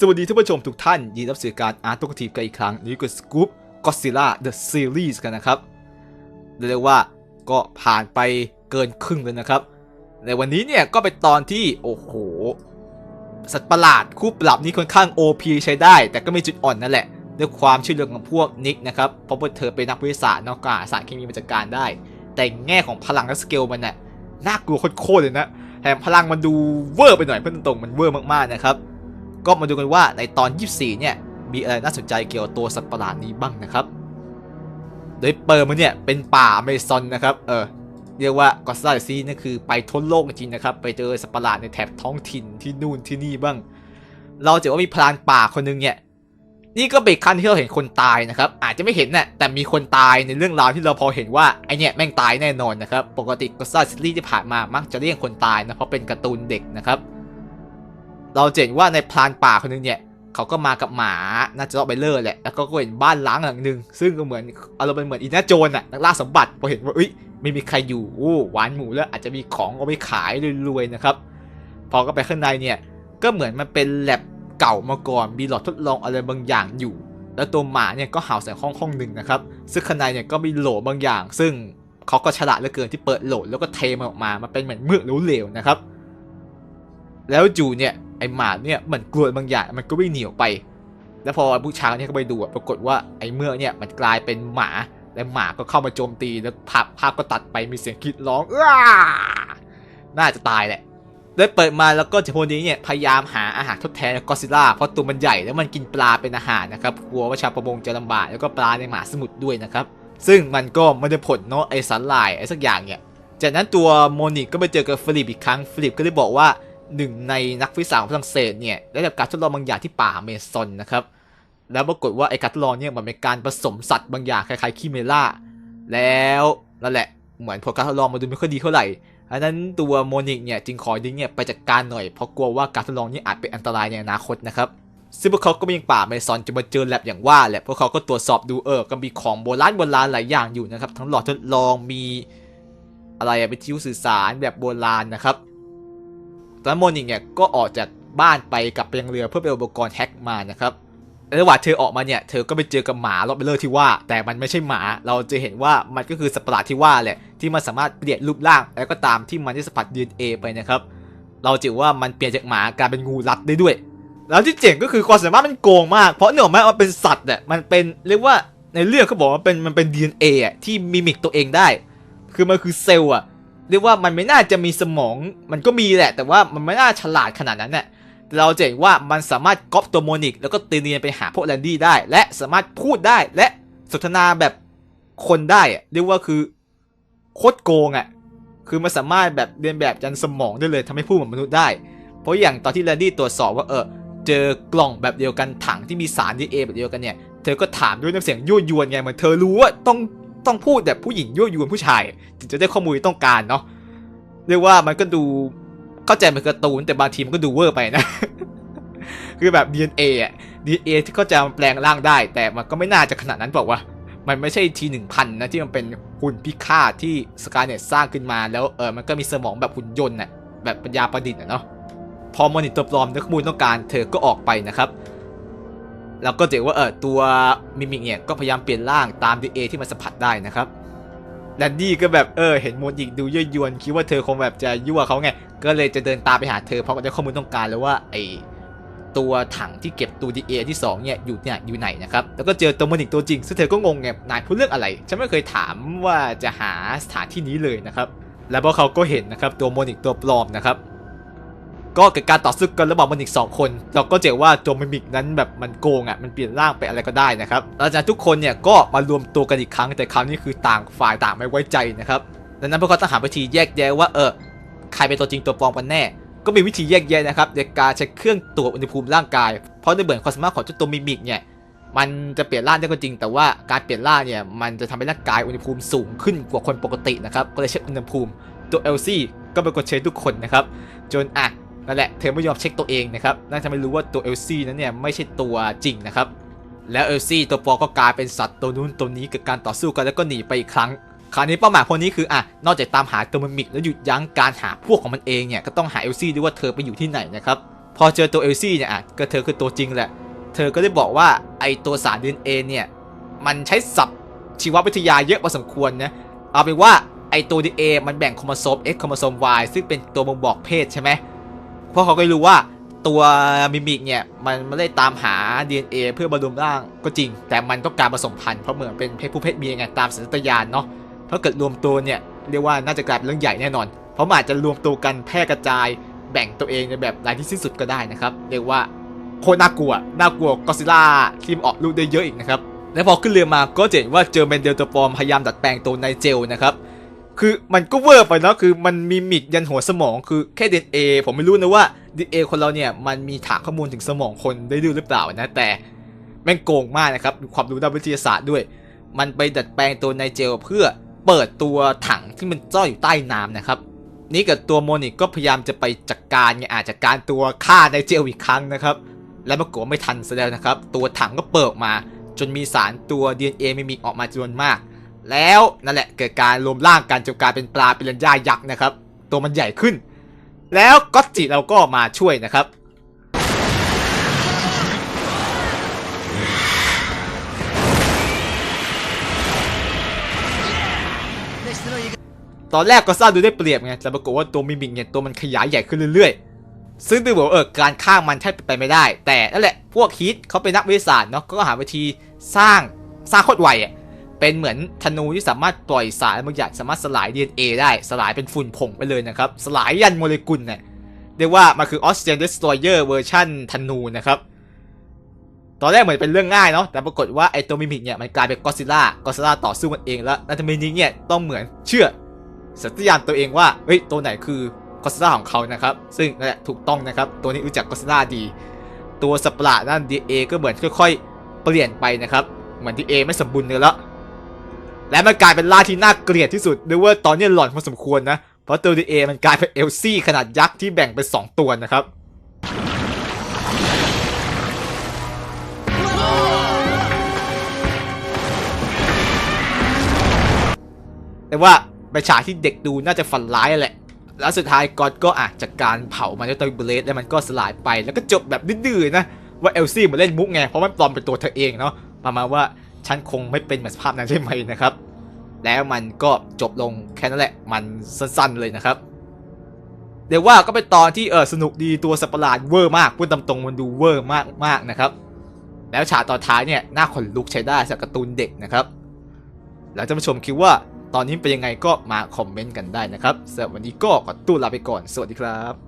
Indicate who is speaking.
Speaker 1: สวัสดีท่านผู้ชมทุกท่าน ยินดีรับสื่อการอาร์ตตุกทีกันอีกครั้งนี่ก็สกู๊ปก็ซิล่าเดอะซีรีส์กันนะครับเรียกว่าก็ผ่านไปเกินครึ่งเลยนะครับ ในวันนี้เนี่ยก็เป็นตอนที่ โอ้โห สัตว์ประหลาดคู่ปรับนี้ค่อนข้าง OP ใช้ได้ แต่ก็มีจุดอ่อนนั่นแหละด้วยความช่วยเหลือของพวกนิกนะครับเพราะว่าเธอเป็นนักวิทยาศาสตร์นอกจากสารเคมีมาจัดการได้ แต่แง่ของพลังและสเกลมันน่ะน่ากลัวโคตรเลยนะแถมพลังมันดูเวอร์ไปหน่อยเพื่อนตรงมันเวอร์มากๆนะครับ ก็มาดูกันว่าในตอน 24 เนี่ย มีอะไรน่าสนใจเกี่ยวกับตัวสัตว์ประหลาดนี้บ้างนะครับ โดยเปิดมาเนี่ยเป็นป่าอเมซอนนะครับ เออ เรียกว่ากอสซาซีนี่คือไปทั่วโลกจริงนะครับ ไปเจอสัตว์ประหลาดในแถบท้องถิ่นที่นู่นที่นี่บ้าง เราเจอว่ามีพรานป่าคนหนึงเนี่ย นี่ก็เป็นครั้งที่เราเห็นคนตายนะครับ อาจจะไม่เห็นน่ะแต่มีคนตายในเรื่องราวที่เราพอเห็นว่าไอเนี่ยแม่งตายแน่นอนนะครับ ปกติก็ซ่าซีรีส์ที่ผ่านมามักจะเรียกคนตายนะเพราะเป็นการ์ตูนเด็กนะครับ เราเห็นว่าในพรานป่าคนนึงเนี่ยเขาก็มากับหมาน่าจะเลาะไปเลอร์แหละแล้วก็เห็นบ้านล้างหลังหนึ่งซึ่งก็เหมือนอารมณ์เป็นเหมือนอีน่าโจน่ะนักล่าสมบัติพอเห็นว่าเอ้ยไม่มีใครอยู่โอ้หวานหมูแล้วอาจจะมีของเอาไปขายรวยๆนะครับพอก็ไปข้างในเนี่ยก็เหมือนมันเป็นแลบเก่ามาก่อนมีหลอดทดลองอะไรบางอย่างอยู่ แล้วตัวหมาเนี่ยก็เห่าใส่ห้องห้องหนึ่งนะครับซึ่งข้างในเนี่ยก็มีโหลบางอย่าง ซึ่งเขาก็ฉลาดเหลือเกินที่เปิดโหลแล้วก็เทมันออกมามันเป็นเหมือนเมือกเหลวๆนะครับแล้วจู่เนี่ย ไอหมาเนี่ยมันกลัวบางอย่างมันก็วิ่งหนีออกไป แล้วพอผู้ชายเนี่ยก็ไปดูปรากฏว่าไอเมือกเนี่ยมันกลายเป็นหมาและหมาก็เข้ามาโจมตีแล้วภาพภาพก็ตัดไปมีเสียงกรีดร้องอ้าน่าจะตายแหละได้เปิดมาแล้วก็เจ้าพวกนี้เนี่ยพยายามหาอาหารทดแทนกอซิล่าเพราะตัวมันใหญ่แล้วมันกินปลาเป็นอาหารนะครับกลัวว่าชาวประมงจะลำบากแล้วก็ปลาในหมาสมุทรด้วยนะครับซึ่งมันก็ไม่ได้ผลเนาะไอสันลายไอสักอย่างเนี่ยจากนั้นตัวโมนิกก็ไปเจอกับฟิลิปอีกครั้งฟิลิปก็ได้บอกว่า หนึ่งในนักวิทยาศาสตร์ของฝรั่งเศสเนี่ยได้ทำการทดลองบางอย่างที่ป่าเมซอนนะครับ แล้วปรากฏว่าไอ้การทดลองเนี่ยมันเป็นการผสมสัตว์บางอย่างคล้ายๆคิเมล่า แล้วนั่นแหละเหมือนผลการทดลองมันดูไม่ค่อยดีเท่าไหร่อันนั้นตัวโมนิกเนี่ยจึงขอดิ้งเนี่ยไปจัดการหน่อยเพราะกลัวว่าการทดลองนี้อาจเป็นอันตรายในอนาคตนะครับซึ่งพวกเขาก็มีป่าเมซอนจะมาเจอแลบอย่างว่าแหละพวกเขาก็ตรวจสอบดูเออก็มีของโบราณโบราณหลายอย่างอยู่นะครับ ทั้งหลอดทดลองมีอะไรอะวิทยุสื่อสารแบบโบราณนะครับ ตอนนั้นโมนิกเนี่ยก็ออกจากบ้านไปกับไปยังเรือเพื่อไปเอาอุปกรณ์แฮกมานะครับระหว่างเธอออกมาเนี่ย เธอก็ไปเจอกับหมาลอบเบลเลอร์ที่ว่า แต่มันไม่ใช่หมา เราจะเห็นว่ามันก็คือสัตว์ประหลาดที่ว่าแหละ ที่มันสามารถเปลี่ยนรูปร่าง แล้วก็ตามที่มันได้สัมผัส DNA ไปนะครับ เราจะว่ามันเปลี่ยนจากหมากลายเป็นงูรัดได้ด้วย แล้วที่เจ๋งก็คือความสามารถมันโกงมาก เพราะเนื่องจากมันเป็นสัตว์เนี่ยมันเป็นเรียกว่าในเรื่องเขาบอกว่าเป็นมันเป็น DNA อะที่มิมิกตัวเองได้ คือมันคือเซลล์อะ เรียกว่ามันไม่น่าจะมีสมอง มันก็มีแหละ แต่ว่ามันไม่น่าฉลาดขนาดนั้นน่ะเราจะเห็นว่ามันสามารถก๊อปตัวโมนิก แล้วก็ตีเนียนไปหาพวกแลนดี้ได้ และสามารถพูดได้และสนทนาแบบคนได้เรียกว่าคือโคตรโกงอะคือมันสามารถแบบเรียนแบบยันสมองได้เลยทำให้พูดเหมือนมนุษย์ได้ เพราะอย่างตอนที่แลนดี้ตรวจสอบว่าเออเจอกล่องแบบเดียวกันถังที่มีสารดีเอแบบเดียวกันเนี่ย เธอก็ถามด้วยน้ำเสียงยั่วยวนไงเหมือนเธอรู้ว่าต้อง ต้องพูดแบบผู้หญิงยั่วยวนผู้ชายถึงจะได้ข้อมูลที่ต้องการเนาะเรียกว่ามันก็ดูเข้าใจเป็นการ์ตูนแต่บางทีมันก็ดูเวอร์ไปนะ คือแบบ DNA อะ DNA ที่เขาจะแปลงร่างได้ แต่มันก็ไม่น่าจะขนาดนั้นบอกว่า มันไม่ใช่ทีหนึ่งพันนะที่มันเป็นหุ่นพิฆาตที่สกาเนตสร้างขึ้นมาแล้วเออมันก็มีสมองแบบหุ่นยนต์น่ะแบบปัญญาประดิษฐ์อะเนาะพอมอนิเตอร์ปลอมและข้อมูลต้องการเธอก็ออกไปนะครับ แล้วก็เจอว่าเออตัวมิมิกเนี่ยก็พยายามเปลี่ยนร่างตาม DNA ที่มันสัมผัสได้นะครับแลนดี้ก็แบบเออเห็นโมนิกดูยั่วยวนคิดว่าเธอคงแบบจะยั่วเขาไง ก็เลยจะเดินตามไปหาเธอเพราะได้ข้อมูลต้องการแล้วว่าไอตัวถังที่เก็บตัว DNA ที่2เนี่ยอยู่เนี่ยอยู่ไหนนะครับ แล้วก็เจอตัวโมนิกตัวจริงซึ่งเธอก็งงไงนายพูดเรื่องอะไร ฉันไม่เคยถามว่าจะหาสถานที่นี้เลยนะครับ แล้วพวกเขาก็เห็นนะครับตัวโมนิกตัวปลอมนะครับ ก็เกิดการต่อสู้กันระหว่างมันอีก 2 คน เราก็เจอว่าตัวมิมิกนั้นแบบมันโกงอะมันเปลี่ยนร่างไปอะไรก็ได้นะครับหลังจากทุกคนเนี่ยก็มารวมตัวกันอีกครั้งแต่คราวนี้คือต่างฝ่ายต่างไม่ไว้ใจนะครับดังนั้นพวกเขาต้องหาวิธีแยกแยะว่าเออใครเป็นตัวจริงตัวปลอมกันแน่ ก็มีวิธีแยกแยะนะครับโดยการใช้เครื่องตรวจอุณหภูมิร่างกาย เพราะในเบิร์นความสามารถของเจ้าตัวมิมิกเนี่ยมันจะเปลี่ยนร่างได้ก็จริง แต่ว่าการเปลี่ยนร่างเนี่ยมันจะทำให้ร่างกายอุณหภูมิสูงขึ้นกว่าคนปกตินะครับก็เลยเช็คอุณหภูมิตัวเอลซี่ก็เป็นคนเช็คทุกคนนะครับจนอะ นั่นแหละเธอไม่ยอมเช็คตัวเองนะครับนั่นทำให้รู้ว่าตัวเอลซี่นั้นเนี่ยไม่ใช่ตัวจริงนะครับแล้วเอลซี่ตัวปอก็กลายเป็นสัตว์ตัวนู้นตัวนี้เกิดการต่อสู้กันแล้วก็หนีไปอีกครั้งคราวนี้เป้าหมายพวกนี้คืออะนอกจากตามหาตัวมิมิกแล้วหยุดยั้งการหาพวกของมันเองเนี่ยก็ต้องหาเอลซี่ด้วยว่าเธอไปอยู่ที่ไหนนะครับพอเจอตัวเอลซี่เนี่ยอะก็เธอคือตัวจริงแหละ เธอก็ได้บอกว่าไอตัวสาร DNA เนี่ยมันใช้ศัพท์ชีววิทยาเยอะพอสมควรนะเอาเป็นว่าไอตัว DNA มันแบ่งโครโมโซม X โครโมโซม Y ซึ่งเป็นตัวบ่งบอกเพศใช่ไหม เพราะเขาก็รู้ว่าตัวมิมิกเนี่ยมันไม่ได้ตามหา DNA เพื่อบรรลุร่างก็จริง แต่มันต้องการผสมพันธุ์เพราะเหมือนเป็นเพศผู้เพศเมียไงตามสัญชาตญาณเนาะถ้าเกิดรวมตัวเนี่ยเรียกว่าน่าจะกลายเป็นเรื่องใหญ่แน่นอน เพราะมันอาจจะรวมตัวกันแพร่กระจายแบ่งตัวเองในแบบรายที่สิ้นสุดก็ได้นะครับเรียกว่าโคตรน่ากลัวน่ากลัวก็ซิล่าที่มันออกลูกได้เยอะอีกนะครับแล้วพอขึ้นเรือมาก็จะเห็นว่าเจอเมนเดลตัวปลอมพยายามดัดแปลงตัวในเจลนะครับ คือมันก็เวอร์ไปเนาะคือมันมีมิกยันหัวสมองคือแค่ DNA ผมไม่รู้นะว่า DNA คนเราเนี่ยมันมีฐานข้อมูลถึงสมองคนได้ด้วยหรือเปล่านะแต่แม่งโกงมากนะครับความรู้ด้านวิทยาศาสตร์ด้วย มันไปดัดแปลงตัวในเจลเพื่อเปิดตัวถังที่มันซ่อนอยู่ใต้น้ำนะครับนี่กับตัวโมนิกก็พยายามจะไปจัดการไงอาจจะการตัวฆ่าในเจลอีกครั้งนะครับ และปรากฏไม่ทันซะแล้วนะครับ ตัวถังก็เปิดออกมา จนมีสารตัว DNA มิมิกออกมาจำนวนมาก แล้วนั่นแหละเกิดการรวมร่างกันจนกลายเป็นปลาปิรันย่ายักษ์นะครับ ตัวมันใหญ่ขึ้น แล้วก็จิเราก็มาช่วยนะครับตอนแรกก็ซ่าดูได้เปรียบไง แต่ปรากฏว่าตัวมิมิกเนี่ยตัวมันขยายใหญ่ขึ้นเรื่อยๆ ซึ่งดูบอกเออการฆ่ามันแทบไปไม่ได้ แต่นั่นแหละพวกฮิตเขาเป็นนักวิทยาศาสตร์เนาะก็หาวิธีสร้างสร้างโคตรไวอะ เป็นเหมือนธนูที่สามารถปล่อยสารบางอย่างสามารถสลาย DNA ได้สลายเป็นฝุ่นผงไปเลยนะครับ สลายยันโมเลกุลเนี่ยเรียกว่ามันคือ Oxygen Destroyer เวอร์ชันธนูนะครับตอนแรกเหมือนเป็นเรื่องง่ายเนาะแต่ปรากฏว่าไอตัวมิมิกเนี่ยมันกลายเป็นกอซิล่ากอซิล่าต่อสู้มันเองแล้วแล้วทำไมนี้เนี่ยต้องเหมือนเชื่อสัตยานตัวเองว่าเฮ้ยตัวไหนคือกอซิล่าของเขานะครับ ซึ่งนั่นแหละถูกต้องนะครับ ตัวนี้รู้จักกอซิล่าดี ตัวสปราด้าน DNA ก็เหมือนค่อย ๆ เปลี่ยนไปนะครับ เหมือน DNA ไม่สมบูรณ์เลยแล้ว และมันกลายเป็นล่าที่น่าเกลียดที่สุดด้วยว่าตอนนี้หล่อนพอสมควรนะ เพราะตัว DNA มันกลายเป็นเอลซี่ขนาดยักษ์ที่แบ่งเป็น2ตัวนะครับแต่ว่าเป็นฉากที่เด็กดูน่าจะฝันร้ายแหละ แล้วสุดท้ายก็อดก็อาจจากการเผามันด้วยตัวเบลดแล้วมันก็สลายไป แล้วก็จบแบบดื้อๆนะ ว่าเอลซี่มาเล่นมุกไง เพราะมันปลอมเป็นตัวเธอเองเนาะ ประมาณว่า ฉันคงไม่เป็นเหมือนสภาพนั้นใช่ไหมนะครับ แล้วมันก็จบลงแค่นั้นแหละ มันสั้นๆเลยนะครับเดี๋ยวว่าก็เป็นตอนที่เออสนุกดีตัวสัตว์ปหลาดเวอร์มากพูดตามตรงมันดูเวอร์มากมากนะครับ แล้วฉากตอนท้ายเนี่ยน่าขนลุกใช้ได้จากการ์ตูนเด็กนะครับแล้วท่านผู้ชมคิดว่าตอนนี้เป็นยังไงก็มาคอมเมนต์กันได้นะครับสำหรับวันนี้ก็ขอตู้ลาไปก่อน สวัสดีครับ